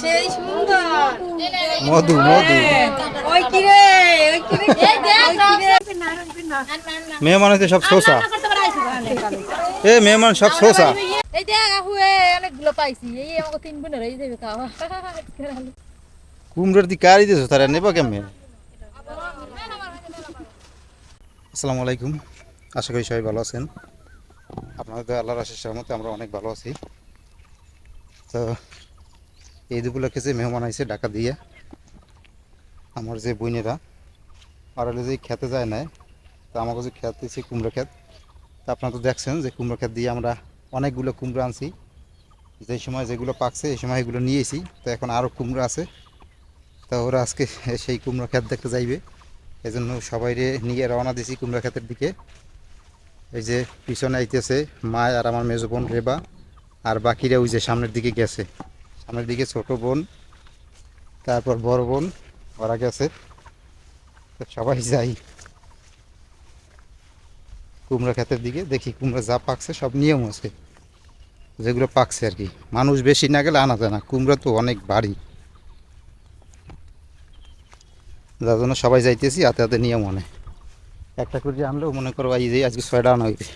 সেই সুন্দর। মধু মধু। ওই কি রে ওই কি রে মেহমান হচ্ছে সব শোষা। এ মেহমান সব শোষা। এই দেখ আহু অনেকগুলো পাইছি। এই আমাকে তিন বোনের এই দেবে খাওয়া। কুমড়োর দি কারি দিয়েছ তারা নেবা কেমন? আসসালামু আলাইকুম। আশা করি সবাই ভালো আছেন। আপনাদের তো আল্লাহর আশিস সহমতে আমরা অনেক ভালো আছি। তো এই দুপুরকে যে মেহমান আইছে ডাকা দিয়ে। আমার যে বোনেরা আর যে খেতে যায় না তা আমাকে যে খেত দিয়েছি কুমড়ো ক্ষেত তা আপনারা তো দেখছেন যে কুমড়ো ক্ষেত দিয়ে আমরা অনেকগুলো কুমড়ো আনছি। যে সময় যেগুলো পাকছে, এই সময় এগুলো নিয়েছি তো এখন আরও কুমড়ো আছে। তা ওরা আজকে সেই কুমড়ো ক্ষেত দেখতে যাইবে। এই জন্য সবাই নিয়ে রওনা দিয়েছি কুমড়ো ক্ষেতের দিকে। এই যে পিছনে আইতেছে মা আর আমার মেজো বোন রেবা, আর বাকিরা ওই যে সামনের দিকে গেছে। সামনের দিকে ছোট বোন, তারপর বড় বোন, ওরা গেছে। তো সবাই যাই। কুমড়া ক্ষেতের দিকে দেখি কুমড়া যা পাকছে সব নিয়ম আছে। যেগুলো পাকছে আর কি। মানুষ বেশি না গেলে আনা যায় না। কুমড়ো তো অনেক বাড়ি। যার জন্য সবাই যাইতেছি, হাতে হাতে নিয়ম মনে একটা করে আনলেও মনে করো এই যে আজকে ছয়টা আনা হইবে।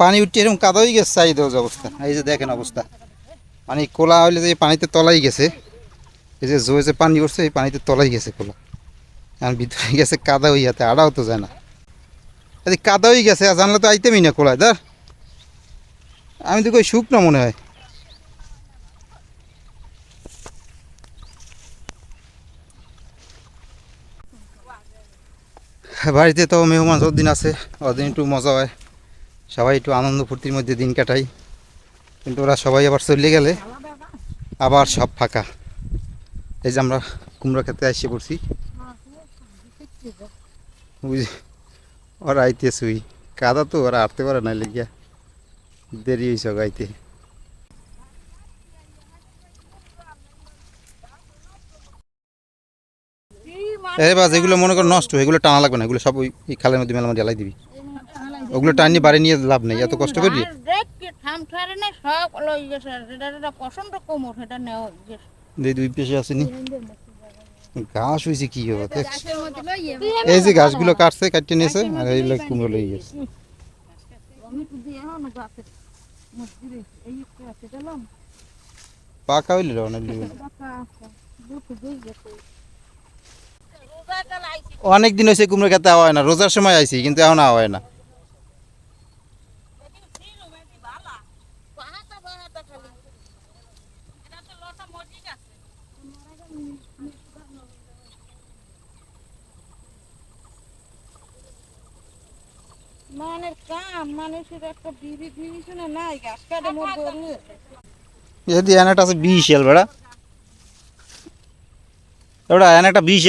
পানি উঠছে, এরকম কাদা হয়ে গেছে দেওয়া অবস্থা। এই যে দেখেন অবস্থা। মানে কোলা হইলে যে পানিতে তলাই গেছে, এই যে জোয়ে যে পানি উঠছে, এই পানিতে তলাই গেছে কোলা। এখন ভিতরে গেছে কাদা হইয়াতে আড়াও তো যায় না। এই কাদা হয়ে গেছে, আর জানলে তো আইতেমই না কোলায়। ধর। আমি তো কই শুকনো মনে হয়। বাড়িতে তো মেহমান যতদিন আছে ওদিন একটু মজা হয়। সবাই একটু আনন্দ ফুর্তির মধ্যে দিন কাটাই। কিন্তু ওরা সবাই আবার চলে গেলে আবার সব ফাঁকা। এই যে আমরা কুমড়ো খেতে এসে পড়ছি। ওরা আইতে শুই। কাদা তো ওরা আটতে পারে না লেগিয়া। দেরি হয়েছে গাইতে এবার যেগুলো মনে করো নষ্ট, এগুলো টানা লাগবে না, এগুলো সব ওই খালের মধ্যে মেলা মধ্যে জ্বালাই দিবি। ওগুলো টানিয়ে বাড়ি নিয়ে লাভ নেই এত কষ্ট করি কি ঠাম না সব লই গেছে এটা এটা পছন্দ কোমর যে দুই পেশে আসেনি ঘাস হয়েছে কি হবে এই যে ঘাসগুলো কাটছে কাটতে নিয়েছে আর এই লোক কুমড়ো লই গেছে। পাকা হইলে অনেক দিন। হয়েছে কুমড়ো খেতে হয় না রোজার সময় আইছি কিন্তু এখন হয় না মানে এনাটা আছে এল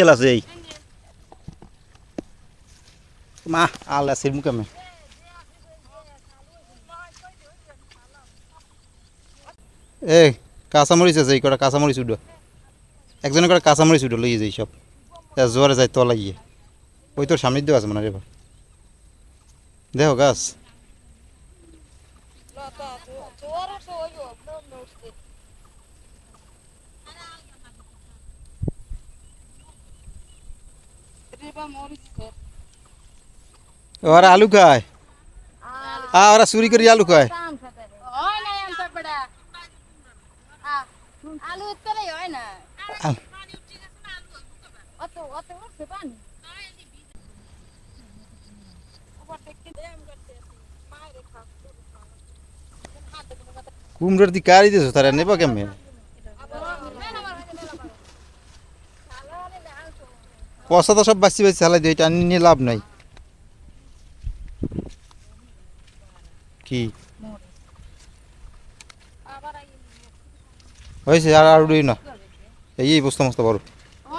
এল আছে এই। আল কাঁচামরিচ আছে, এই কাঁচামরিচ উঠো। একজনের কাঁচামরিচ উঠো, লইয়ে যাই সব। জোয়ারে যায় তলা গিয়ে ওই তোর সামনে আছে মনে হয় এবার। দেখো গাছ ওরা আলু খায় আ ওরা চুরি করে আলু খায় হয় না এমন বড়া আলু উত্তরে হয় না আল- অত অত হচ্ছে পানি কুমড়োর দি কারি দিয়েছ তারা নেবা কেমনে? পয়সা তো সব বাঁচি বাঁচি চালাই দিই এটা আনি নিয়ে লাভ নাই। কি? হয়েছে আর আর উড়ি না। এই এই বস্তা মস্তা বড়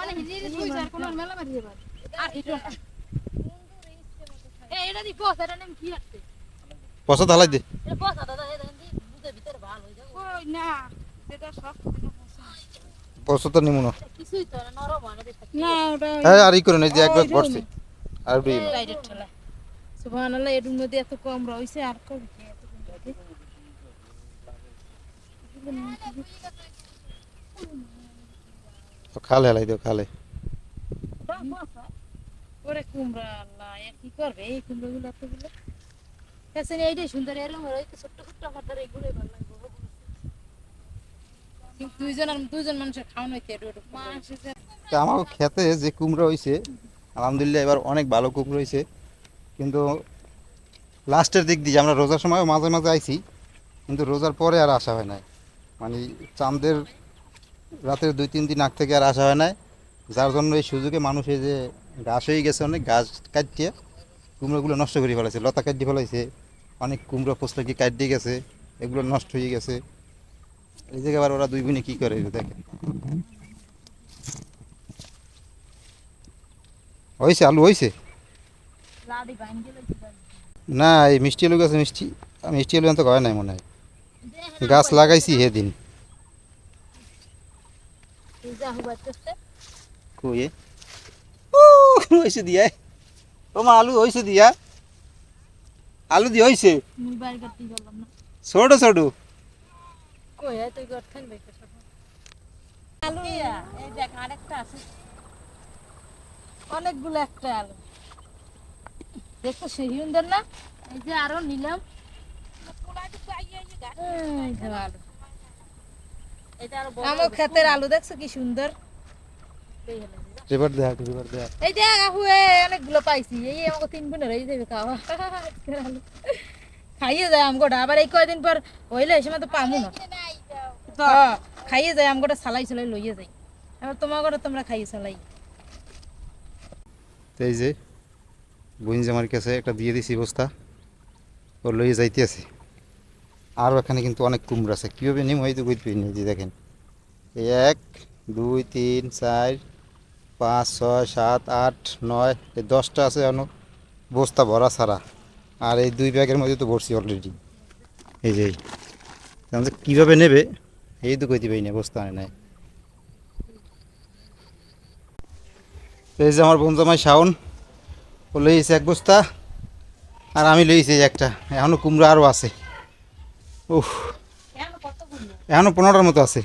অনেক জিনিস হইছে আর কোন মেলা মারি এবার আর হিটো এই এটা দি বস এটা নাম কি আছে? পয়সা ঢালাই দে। এটা বস দাদা এটা বুঝে ভিতরে ভালো যাবে। কই না এটা সব পয়সা তো নিমু না কিছুই তো না নরম হয় না না ওটা হ্যাঁ আর ই করে নাই যে একবার ঘটছে আর উড়ি না সুবহানাল্লাহ এর মধ্যে এত কম রয়েছে আর কম খালে হেলাই দিও খালে ওরে কুমড়া আল্লাহ কি করবে? এই কুমড়া গুলো এতগুলো কাছে এইটাই সুন্দর এরকম ছোট্ট ছোট্ট পাতার এইগুলোই ভালো লাগবে কিন্তু দুইজন দুইজন মানুষের খাওয়ানো হইতে একটু একটু মানুষের তো আমার খেতে যে কুমড়ো হয়েছে আলহামদুলিল্লাহ এবার অনেক ভালো কুমড়ো হয়েছে কিন্তু লাস্টের দিক দিয়ে আমরা রোজার সময় মাঝে মাঝে আইছি কিন্তু রোজার পরে আর আসা হয় নাই। মানে চাঁদের রাতের দুই তিন দিন আগ থেকে আর আসা হয় নাই। যার জন্য এই সুযোগে মানুষ এই যে গাছ হয়ে গেছে অনেক গাছ কাটিয়ে কুমড়োগুলো নষ্ট করে ফেলাইছে লতা কাটিয়ে ফেলাইছে অনেক কুমড়ো ফসলা কি কাটিয়ে গেছে এগুলো নষ্ট হয়ে গেছে। এই জায়গায় আবার ওরা দুই বোনে কী করে দেখেন। হয়েছে আলু হয়েছে? না এই মিষ্টি আলু গাছে মিষ্টি মিষ্টি আলু তো হয় নাই মনে হয়। গাছ লাগাইছি যা হুবাইতেছে কুয়ে হয়েছে দিয়া? তোমার আলু হয়েছে দিয়া? আলু দিয়ে হয়েছে? ছোট ছোট। কই তুই ঘর থাকবে আলু এই দেখ আরেকটা আছে। অনেকগুলো একটা আলু। দেখো সেই সুন্দর না? এই যে আরও নিলাম। এই যে আলু। আমার ক্ষেতের আলু দেখছ কি সুন্দর? রিভার দেয়া রিভার দেয়া এই কাকু অনেকগুলো পাইছি। এই আমাকে তিন বোনের এই দেবে খাওয়া খাইয়ে যায় আমগোটা। আবার এই কয়দিন পর হইলে এই সময় তো পামু না। হ্যাঁ, খাইয়ে যায় আমগোটা সালাই সালাই লইয়ে যাই এবার তোমার ঘরে তোমরা খাইয়ে সালাই। এই যে বুইন জামার কাছে একটা দিয়ে দিছি বস্তা। ও লইয়ে যাইতে আছে। আর এখানে কিন্তু অনেক কুমড়ো আছে। কীভাবে নিম? হয়তো বুঝতে যে দেখেন। এক দুই তিন চার পাঁচ, ছয়, সাত, আট, নয়, এই দশটা আছে এখনও বস্তা ভরা ছাড়া। আর এই দুই ব্যাগের মধ্যে তো ভরছি অলরেডি এই যে কীভাবে নেবে? এই তো কইতে পারি না, বস্তা আনে নাই। এই যে আমার বন্ধু জামাই শাওন, ও লইছে এক বস্তা, আর আমি লইছি একটা। এখনও কুমড়ো আরও আছে। উফ, এখনও পনেরোটার মতো আছে।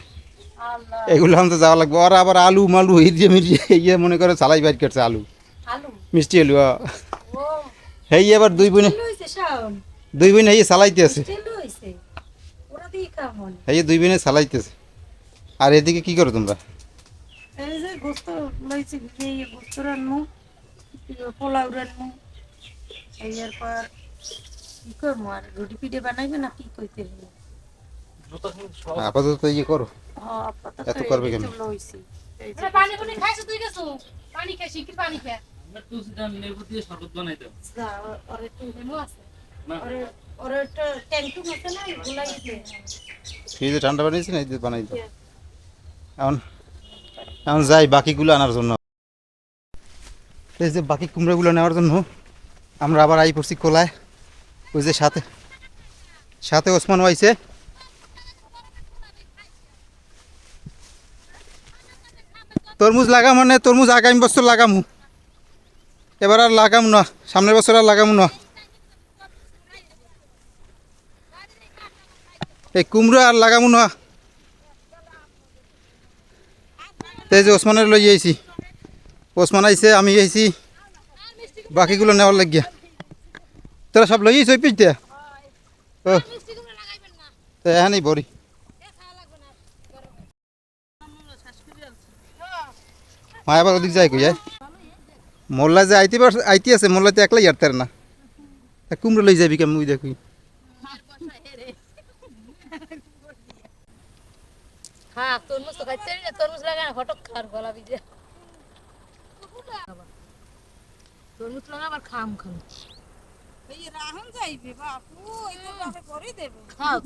এগুলো আমি তো যাওয়া লাগবে। আর আবার আলু মালু হিরিয়ে মিরিয়ে ইয়ে মনে করে চালাই বাইর করছে আলু। আলু? মিষ্টি আলু। হেই এবার দুই বোনে দুই বোনে ওরা দিয়ে কেমন? এই দুই বোনে চালাইতেছে আর এদিকে কি করো তোমরা? এই যে গোস্ত লইছি এই গোস্ত রান্নু পোলাও রান্নু। এই এরপর কি করব? আর রুটি পিঠে বানাইবে না কি কইতে হবে? আপাতত ইয়ে করো। এত করবে কেন? পানি তুই গেছো? পানি খাইছি কি পানি খা। লেবু দিয়ে শরবত বানাই দাও যা, ওর- ওর লেবু আছে। না। ওর- ওর একটা ট্যাঙ্কটুক আছে না গুলাই দিতে ফ্রিজে ঠান্ডা বানিয়েছি না এই যে বানাই দাও। এখন এখন যাই বাকিগুলো আনার জন্য। এই যে বাকি কুমড়োগুলো নেওয়ার জন্য আমরা আবার আই পড়ছি কোলায় ওই যে সাথে সাথে ওসমান আইছে তরমুজ লাগাম মানে তরমুজ আগামী বছর লাগামু। এবার আর লাগাম না সামনের বছর আর লাগামু না। এই কুমড়ো আর লাগামু না। এই যে ওসমানের লই আইছি। ওসমান আইছে আমি আইছি। বাকিগুলো নেওয়ার লাগিয়া। তোরা সব লই আইছ ওই দিয়া? ও। তো এখানেই বড়ি। মা আবার ওদিক যায় মোল্লা যে আইতে পার আইতে আছে মোল্লাতে একলাই আর তার না। কুমড়ো লই যাবি কেমন ওই দেখি। হ্যাঁ তরমুজ তো খাইতে না তরমুজ লাগা না ফটক খার গলা বিজে তরমুজ লাগা আবার খাম খাম। এই রাহন যাইবে বাপু এই তো ভাবে করে দেবে। খাও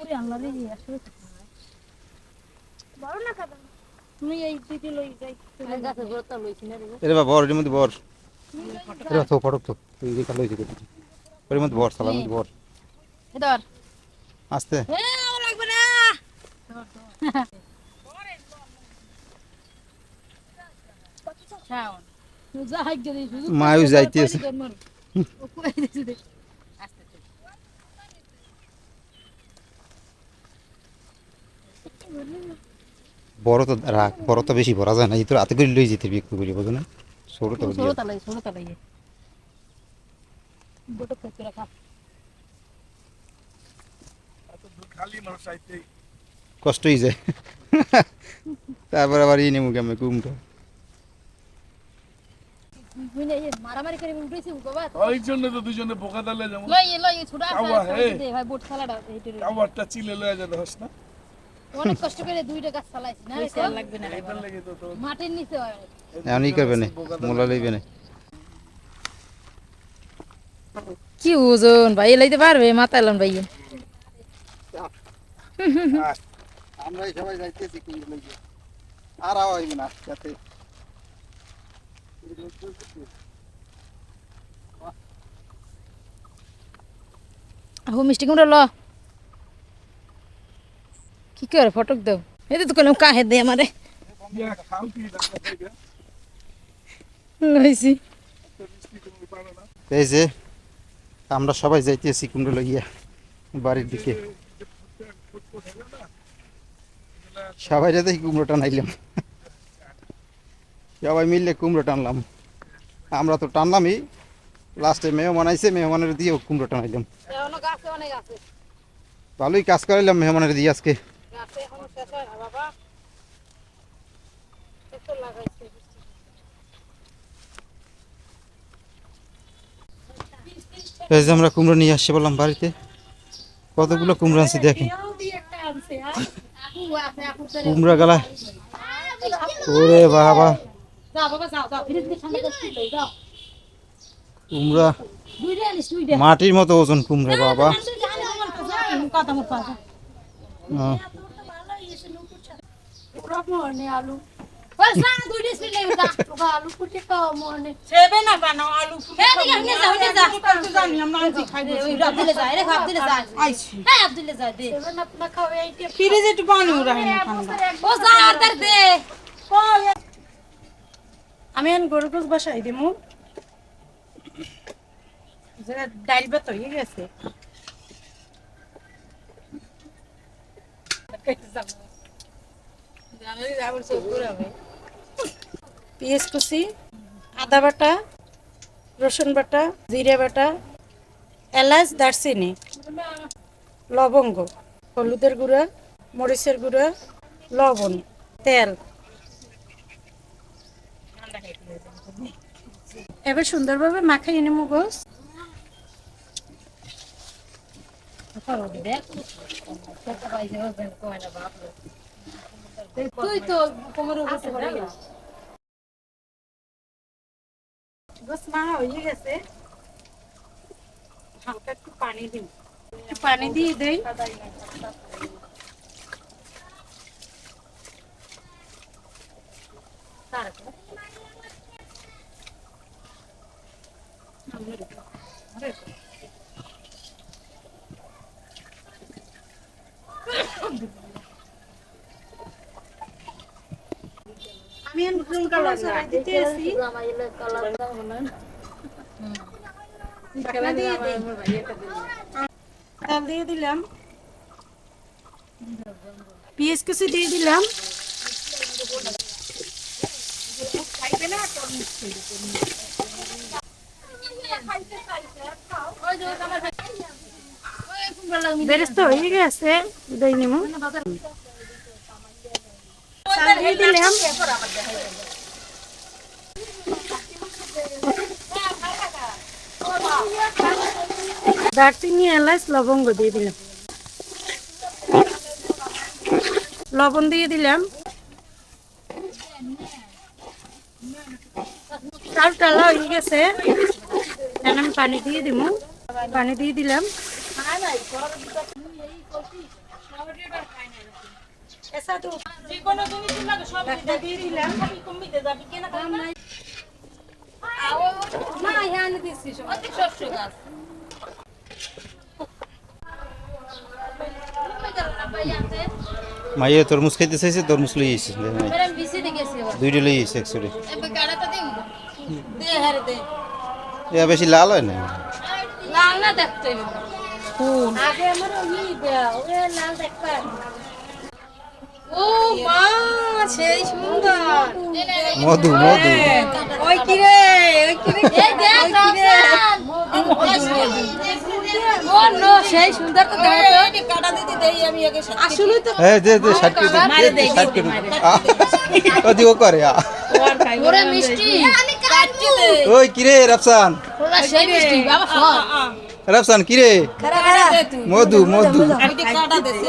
ওরে আল্লাহ রে আসলে বড় না খাবেন তুমি এই দিদি লই যাই। আমি গাছের গোড়াটা লইছি না রে এরে বা এর মধ্যে তো তো তুই দিকে ধর। আস্তে। এ লাগবে না। যাইতেছে। আস্তে। বড় তো রাখ বড় তো বেশি ভরা যায় না এই তো রাতে করে লই যেতে বিক্রি করি বোঝো না? ছোট তো কত রাখা। কষ্টই যায়। তারপর আবার এই নেমু কেমন কুমটা মারামারি করে উঠেছি বাবা ওই জন্য তো দুজনে বোকা দালে যেমন লই লই ছোট কাওয়া, হে। ভাই বোট সালাডা এইটার কাবারটা চিলে লয়ে যেতে হস না? অনেক কষ্ট করে দুইটা গাছ চালাইছি না? এটা লাগবে না। মাটির নিচে হয়। এখন করবে না মোলা লইবে না। কি ওজন ভাই লাইতে পারবে মাথা এলাম ভাই। আমরা সবাই যাইতেছি কুমড়ো লইতে আর আওয়া হইবে না যাতে। আহো মিষ্টি কুমড়া ল। কি করে ফটক দাও? এই তো কোনো কাহে দে আমারে লইছি এই যে আমরা সবাই যাইতেছি কুমড়ো লইয়া বাড়ির দিকে। সবাই যাতে কুমড়ো টানাইলাম সবাই মিললে কুমড়ো টানলাম। আমরা তো টানলামই। লাস্টে মেহমান আইসে মেহমানের দিয়ে কুমড়ো টানাইলাম এখনও গাছে অনেক আছে। ভালোই কাজ করাইলাম মেহমানের দিয়ে আজকে। গাছে এখনও শেষ হয় না বাবা। এত লাগাইছে। এই যে আমরা কুমড়ো নিয়ে আসছি বললাম বাড়িতে। কতগুলো কুমড়ো আনছি দেখেন। কুমড়া গালা। ওরে বাবা। যাও বাবা যাও যাও ফিরে দিকে সামনে যাচ্ছি যাও কুমড়া। দুইটা আনিস দুইটা মাটির মতো ওজন কুমড়া বাবা কথা মতো আছে হ্যাঁ। আলু ওই সারা দুইটা স্পিড নেই যা আলু কুটে খাওয়া মনে সেবে না বানাও আলু দিকে হনে যা হনে যা ফুলতে জানি আমরা আনছি খাই ওই আব্দুলে যায় রে আব্দুলে যায় আইছি। আব্দুলে যায় দে। সেভেন আপ না খাওয়া এইটা ফ্রিজে একটু পানি রাখেন ঠান্ডা ও যা দে। আমি এখন গরু গোস বাসাই দিমু। ডাইল ভাত হয়ে গেছে। পেঁয়াজ কুচি, আদা বাটা, রসুন বাটা, জিরে বাটা, এলাচ, দারচিনি, লবঙ্গ, হলুদের গুঁড়া, মরিচের গুঁড়া, লবণ, তেল। এবার সুন্দরভাবে মাখাই নেব গোস তুই তো কোমরে বসে পড়ে গেল গোস মাখা হয়ে গেছে। হালকা একটু পানি দিই একটু পানি দিয়ে দেই। আমি এখন ব্রাউন কালার দিতে দেই। তেল দিয়ে দিলাম। পেঁয়াজ কুচি দিয়ে দিলাম। বেরেস্তা হয়ে গেছে নিমু। দিয়ে দিলাম দারচিনি এলাচ লবঙ্গ দিয়ে দিলাম। লবণ দিয়ে দিলাম। চাল টালা হয়ে গেছে। এখন আমি পানি দিয়ে দিব পানি দিয়ে দিলাম। মাইয়ে তরমুজ খাইতে চাইছে তরমুজ লই আইছে। দুইটা লই আইছে একচুয়ালি এ বেশি লাল হয় না? লাল না দেখতে আগে আমার ওই ওই লাল মা সেই সুন্দর। মধু মধু। ওই কি রে ওই কি রে এই দেখ ও সেই সুন্দর তো কাটা দিতে দেই আমি আগে আসলে তো হ্যাঁ দে দে ষাট কেজি মারে দে, ষাট কেজি। ওদি করে ওরে মিষ্টি। আমি কাটছি দে। কিরে রাফসান? ওরা সেই মিষ্টি বাবা সব। রাফসান কিরে? মধু মধু। আমি কাটা দেছে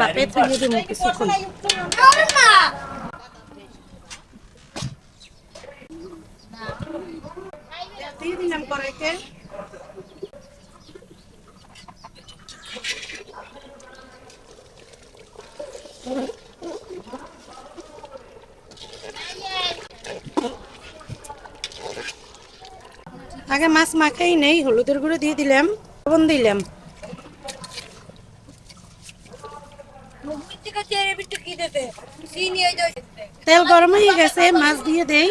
বাপে কিছুক্ষণ দিয়ে দিলাম কড়াইতে আগে মাছ মাখাই নেই হলুদের গুঁড়ো দিয়ে দিলাম লবণ দিলাম। তেল গরম হয়ে গেছে, মাছ দিয়ে দেই।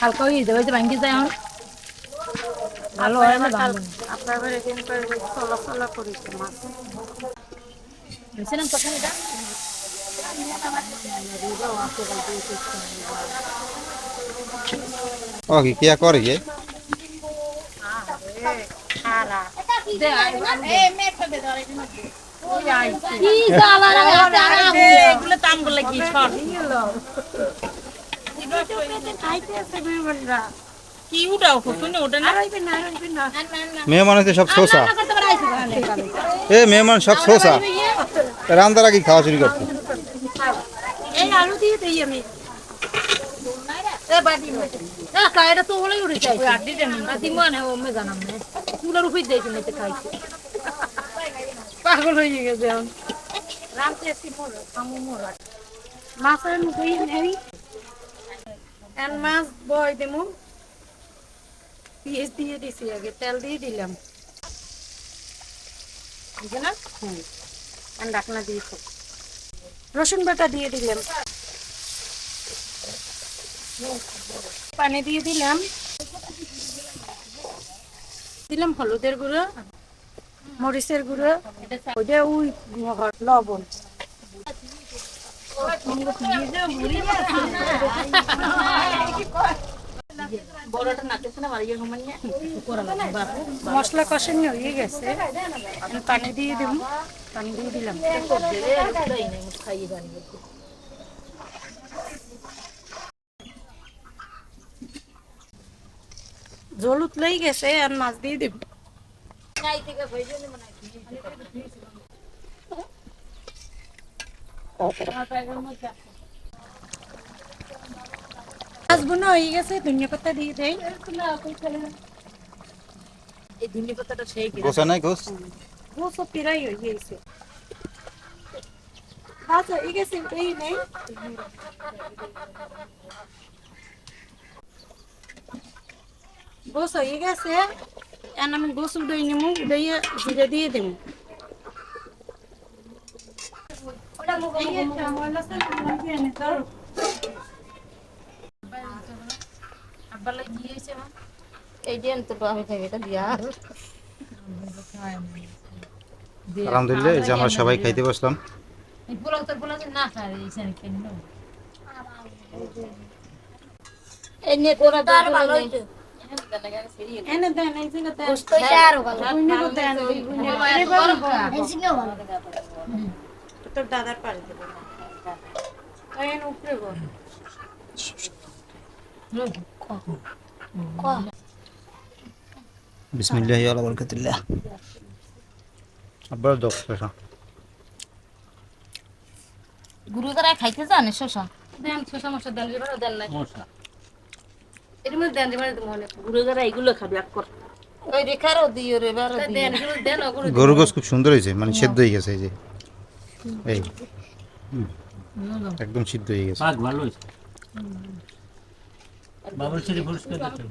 হালকা হয়ে যাবে ভাঙ্গি যায় ভালো হয় না আপনার বাড়ি এখানে চলা চলা করিস মাছ। গে দে আই কি জ্বালা রে হাতে আরাম এগুলো কি উঠাও শুনে ওটা না? না মেহমান সব শোষা। এ মেহমান সব শোষা। রান্দার আগে খাওয়া শুরু করতে এই আলু দিয়ে দেই আমি। এ বাদি তো হলেই উড়ে যাই আড্ডি দেন আদি মনে ও মে জানাম না। চুলার উপর দেই তুমি খাইছে। পাগল হয়ে গেছে এখন। রামতে আসি মোর আমু মোর। মাছের মুখে নেই। এন মাছ বয় দেমু। পিঁয়াজ দিয়ে দিছি, আগে তেল দিয়ে দিলাম। ডাকনা দিয়েছি। রসুন বাটা দিয়ে দিলাম। পানি দিয়ে দিলাম। দিলাম হলুদের গুঁড়ো, মরিচের গুঁড়ো, ওইটা ওই লবণ। বড়টা মশলা কষানি হয়ে গেছে। পানি দিয়ে দিব পানি দিয়ে দিলাম। জল উতলেই গেছে, আর মাছ দিয়ে দিব। নাই বোনা হয়ে গেছে ধনিয়া পাতা দিয়ে দেই এই ধুনি পাতাটা সেই গোসা নাই গোস ও সব পিরাই হয়ে গেছে হয়ে গেছে এই নেই গোস হয়ে গেছে আমি গোস উড়াই উড়াইয়া জিরে দিয়ে দেবো হয়েছে মা? এই দিয়ে তো আমি খাই এটা দিয়া আলহামদুলিল্লাহ এই যে আমরা সবাই খাইতে বসলাম। তো না কেন এই ভালো। হইতো দেন দেন। দেন দাদার পারে উপরে বিসমিল্লাহ আলা বরকাতুল্লাহ আবার দশ টাকা গুরু দ্বারা খাইতে জানে শশা। দেন শশা মশা দেন রে দেন নাই। মশা। এর মধ্যে দেন দিবারে মনে ঘুরে যারা এইগুলো খাবি এক কর। ওই রেখারও দিও রে বারো দেনগুলো দেন ওগুলো গরু গোস খুব সুন্দর হয়েছে মানে সেদ্ধ হয়ে গেছে এই যে। এই। একদম সিদ্ধ হয়ে গেছে। পাক ভালো হয়েছে। বাবুর ছেলে পরিষ্কার করতে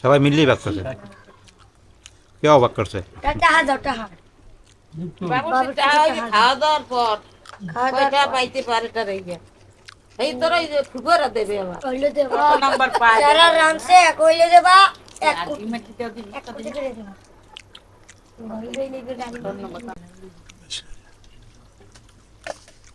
সবাই মিললেই বাক করছে। কেউ বাক করছে? বাবু খাওয়া দাওয়ার পর কয়টা পাইতে পারে তার এই তোরা যে ফুগরা দেবে আমার কত নাম্বার পায়? আর কি মাটিটা দিবি একটা দিবি? এই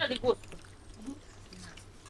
আরে গোস্ত